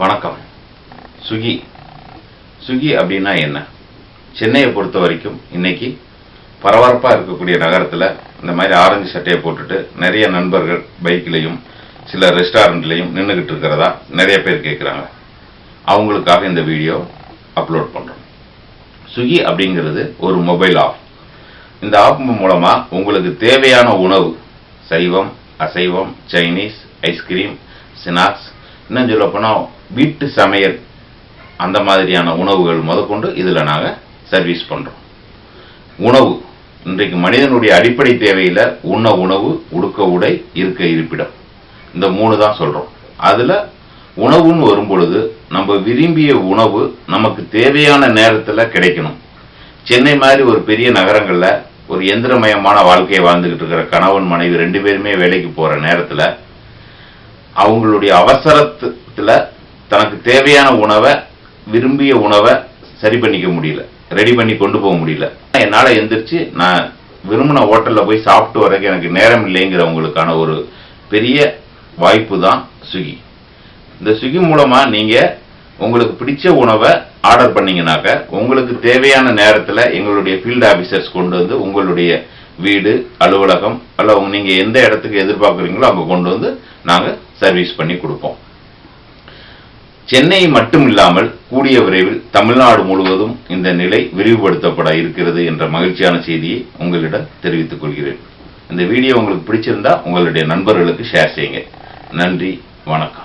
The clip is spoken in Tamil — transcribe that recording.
வணக்கம். சுகி. சுகி அப்படின்னா என்ன? சென்னையை பொறுத்த வரைக்கும் இன்னைக்கு பரபரப்பாக இருக்கக்கூடிய நகரத்தில் இந்த மாதிரி ஆரஞ்சு சட்டையை போட்டுட்டு நிறைய நண்பர்கள் பைக்லேயும் சில ரெஸ்டாரண்ட்லையும் நின்றுக்கிட்டு இருக்கிறதா நிறைய பேர் கேட்குறாங்க அவங்களுக்காக இந்த வீடியோ அப்லோட் பண்ணுறோம் சுகி அப்படிங்கிறது ஒரு மொபைல் ஆப் இந்த ஆப் மூலமாக உங்களுக்கு தேவையான உணவு சைவம் அசைவம் சைனீஸ் ஐஸ்கிரீம் ஸ்நாக்ஸ் இன்னும் சொல்லப்போனால் வீட்டு சமையல் அந்த மாதிரியான உணவுகள் முதற்கொண்டு இதில் நாங்கள் சர்வீஸ் பண்ணுறோம் உணவு இன்றைக்கு மனிதனுடைய அடிப்படை தேவையில் உண்ண உணவு உடுக்க உடை இருக்க இருப்பிடம். இந்த மூணு தான் சொல்கிறோம் அதில் உணவுன்னு வரும்பொழுது நம்ம விரும்பிய உணவு நமக்கு தேவையான நேரத்தில் கிடைக்கணும். சென்னை மாதிரி ஒரு பெரிய நகரங்களில் ஒரு எந்திரமயமான வாழ்க்கையை வாழ்ந்துக்கிட்டு இருக்கிற கணவன் மனைவி ரெண்டு பேருமே வேலைக்கு போகிற நேரத்தில் அவங்களுடைய அவசரத்துல தனக்கு தேவையான உணவை விரும்பிய உணவை சரி பண்ணிக்க முடியல. ரெடி பண்ணி கொண்டு போக முடியல. என்னால் எந்திரிச்சு நான் விரும்பின ஹோட்டலில் போய் சாப்பிட்டு வரக்கு எனக்கு நேரம் இல்லைங்கிறவங்களுக்கான ஒரு பெரிய வாய்ப்பு தான் ஸ்விக்கி. இந்த ஸ்விக்கி மூலமாக நீங்கள் உங்களுக்கு பிடிச்ச உணவை ஆர்டர் பண்ணீங்கனாக்க உங்களுக்கு தேவையான நேரத்தில் எங்களுடைய ஃபீல்டு ஆஃபீஸர்ஸ் கொண்டு வந்து உங்களுடைய வீடு அலுவலகம் அல்ல உங்க- நீங்க எந்த இடத்துக்கு எதிர்பார்க்குறீங்களோ அங்கே கொண்டு வந்து நாங்கள் சர்வீஸ் பண்ணி கொடுப்போம். சென்னை மட்டும் இல்லாமல் கூடிய விரைவில் தமிழ்நாடு முழுவதும் இந்த நிலை விரிவுபடுத்தப்பட இருக்கிறது என்ற மகிழ்ச்சியான செய்தியை உங்களிடம் தெரிவித்துக் கொள்கிறேன். இந்த வீடியோ உங்களுக்கு பிடிச்சிருந்தா உங்களுடைய நண்பர்களுக்கு ஷேர் செய்யுங்க. நன்றி வணக்கம்.